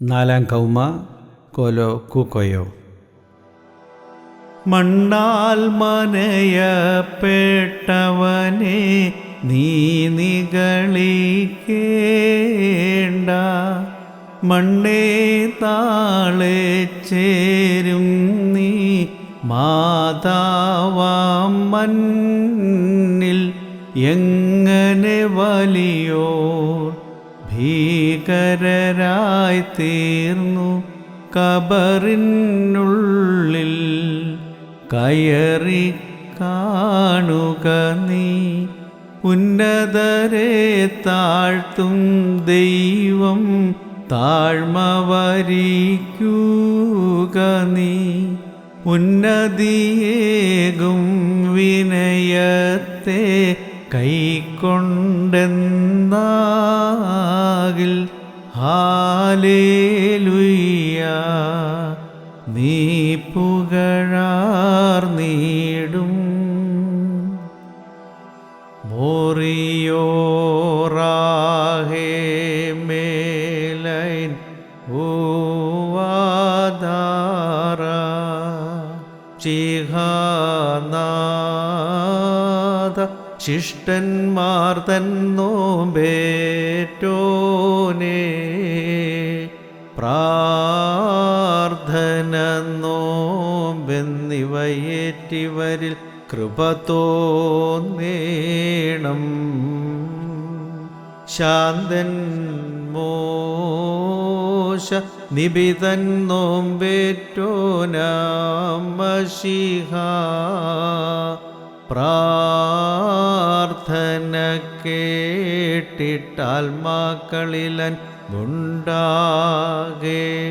നാലാം കൗമ കോലോ കൂക്കോയോ. മണ്ണാൽ മനയപ്പെട്ടവനെ നീ നികളിക്കേണ്ട മണ്ണേ താളെ ചേരും നീ മാതാവാം മണ്ണിൽ എങ്ങനെ വലിയോർ ഭീകരരായി തീർന്നു കബറിനുള്ളിൽ കയറി കാണുക നീ. ഉന്നതരെ താഴ്ത്തും ദൈവം താഴ്മ വരിക്കുക നീ. ഉന്നതിയേകും വിനയത്തെ കൈക്കൊണ്ടെന്നാകിൽ ഹാലേലുയ്യ. നീ പുകഴാർ നീടും. മോറിയോറാഹേ മേലൈൻ ഓവാദാര ചിഹാനാഥ ശിഷ്ടന്മാർ തന്നോമ്പേറ്റോനെ പ്രാർത്ഥന നോമ്പെന്നിവയേറ്റിവരിൽ കൃപ തോന്നേണം. ശാന്തൻ മോശ നിബിതൻ നോമ്പേറ്റോനാമശിഹ പ്രാർത്ഥന കേട്ടിട്ടാൽമാക്കളിലൻ ഉണ്ടാകേണം